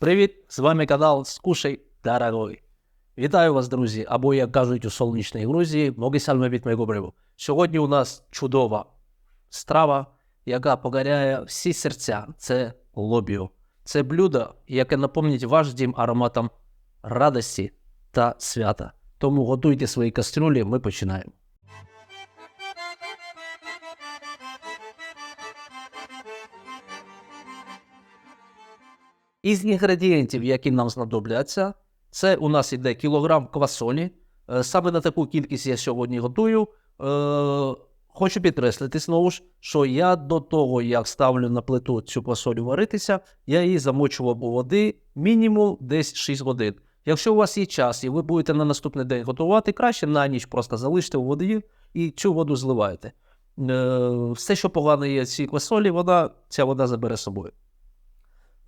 Привіт! З вами канал Скушай Дорогой. Вітаю вас, друзі! Або, як кажуть у сонячній Грузії, сальми від моєго. Сьогодні у нас чудова страва, яка покоряє всі серця. Це лобіо. Це блюдо, яке наповнить ваш дім ароматом радості та свята. Тому готуйте свої кастрюлі, ми починаємо. Із інгредієнтів, які нам знадобляться, це у нас іде кілограм квасолі. Е, Саме на таку кількість я сьогодні готую. Е, Хочу підкреслити знову ж, що я до того, як ставлю на плиту цю квасолю варитися, я її замочував у води мінімум десь 6 годин. Якщо у вас є час і ви будете на наступний день готувати, краще на ніч просто залиште у воді і цю воду зливаєте. Е, Все, що погане є в цій квасолі, вона, ця вода забере з собою.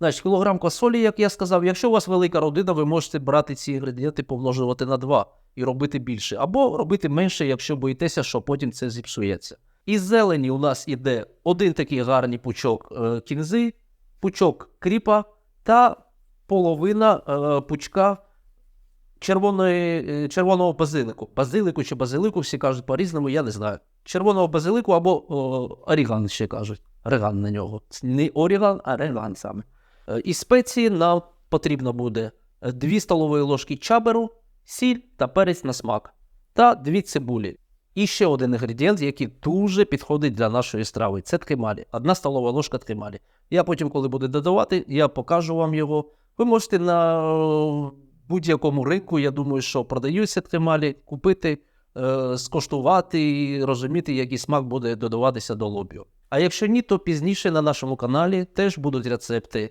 Значить, кілограм квасолі, як я сказав, якщо у вас велика родина, ви можете брати ці інгредієнти, помножувати на 2 і робити більше, або робити менше, якщо боїтеся, що потім це зіпсується. Із зелені у нас іде один такий гарний пучок е, кінзи, пучок кріпа та половина е, пучка червоної, е, червоного базилику. Базилику чи базилику, всі кажуть по-різному, я не знаю. Червоного базилику або оріган ще кажуть. Реган на нього. Не оріган, а реган саме. Е, Із спеції нам потрібно буде 2 столові ложки чаберу, сіль та перець на смак та 2 цибулі. І ще один інгредієнт, який дуже підходить для нашої страви. Це ткемалі. Одна столова ложка ткемалі. Я потім, коли буду додавати, я покажу вам його. Ви можете на е, будь-якому ринку, я думаю, що продаються ткемалі, купити, е, скоштувати і розуміти, який смак буде додаватися до лобіо. А якщо ні, то пізніше на нашому каналі теж будуть рецепти е,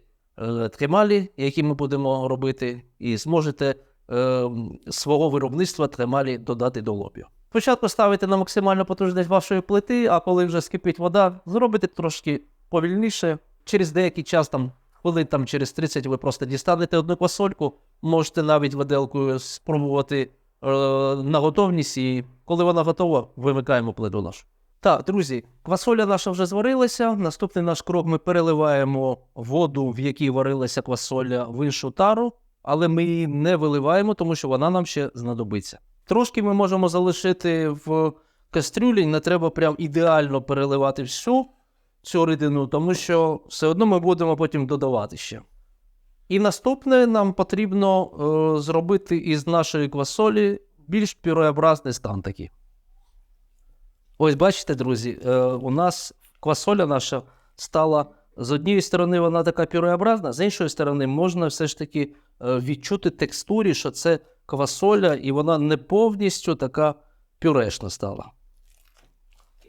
тремалі, які ми будемо робити, і зможете е, свого виробництва тремалі додати до лобіо. Спочатку ставите на максимальну потужність вашої плити, а коли вже скипить вода, зробите трошки повільніше. Через деякий час, там, хвилин там, через 30, ви просто дістанете одну квасольку, можете навіть виделкою спробувати е, на готовність, і коли вона готова, вимикаємо плиту нашу. Так, друзі, квасоля наша вже зварилася. Наступний наш крок ми переливаємо воду, в якій варилася квасоля, в іншу тару, але ми її не виливаємо, тому що вона нам ще знадобиться. Трошки ми можемо залишити в кастрюлі, не треба прям ідеально переливати всю цю рідину, тому що все одно ми будемо потім додавати ще. І наступне нам потрібно е, зробити із нашої квасолі більш пюреобразний стан такий. Ось бачите, друзі, е, у нас квасоля наша стала з однієї сторони, вона така пюреобразна, з іншої сторони, можна все ж таки е, відчути текстурі, що це квасоля, і вона не повністю така пюрешна стала.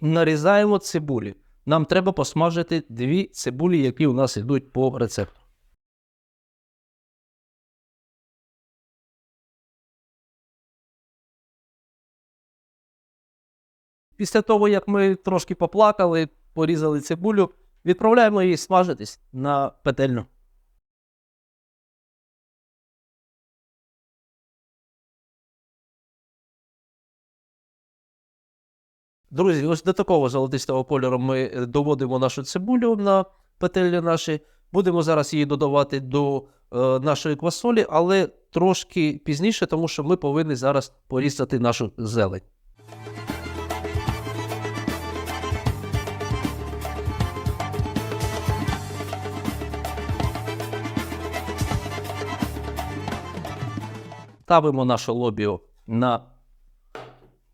Нарізаємо цибулі. Нам треба посмажити дві цибулі, які у нас йдуть по рецепту. Після того, як ми трошки поплакали, порізали цибулю, відправляємо її смажитись на петельню. Друзі, ось до такого золотистого кольору ми е, доводимо нашу цибулю на петелі наші. Будемо зараз її додавати до е, нашої квасолі, але трошки пізніше, тому що ми повинні зараз порізати нашу зелень. Ставимо наше лобіо на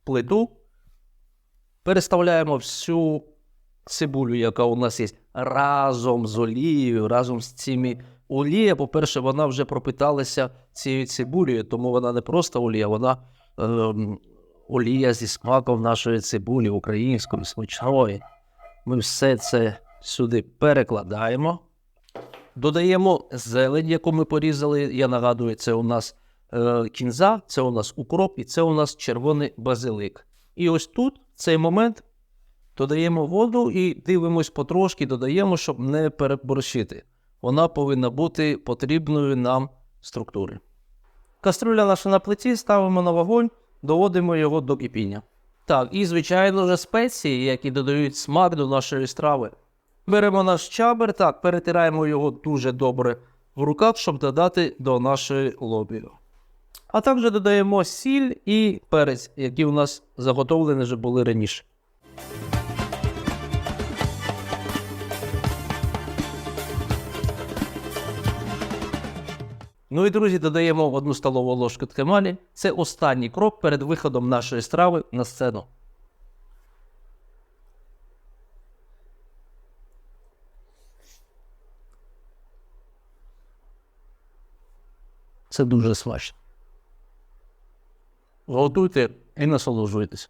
плиту, переставляємо всю цибулю, яка у нас є, разом з олією, разом з цими. Олія, по-перше, вона вже пропиталася цією цибулею, тому вона не просто олія, вона ем, олія зі смаком нашої цибулі, української, смачної. Ми все це сюди перекладаємо. Додаємо зелень, яку ми порізали. Я нагадую, це у нас е, кінза, це у нас укроп і це у нас червоний базилик. І ось тут, в цей момент, додаємо воду і дивимось потрошки, додаємо, щоб не переборщити. Вона повинна бути потрібною нам структури. Каструля наша на плиті, ставимо на вогонь, доводимо його до кипіння. Так, і, звичайно ж, спеції, які додають смак до нашої страви. Беремо наш чабер, так, перетираємо його дуже добре в руках, щоб додати до нашої лобі. А також додаємо сіль і перець, які у нас заготовлені вже були раніше. Ну і друзі, додаємо одну столову ложку ткемалі. Це останній крок перед виходом нашої страви на сцену. Це дуже смачно. Готуйте і насолоджуйтесь.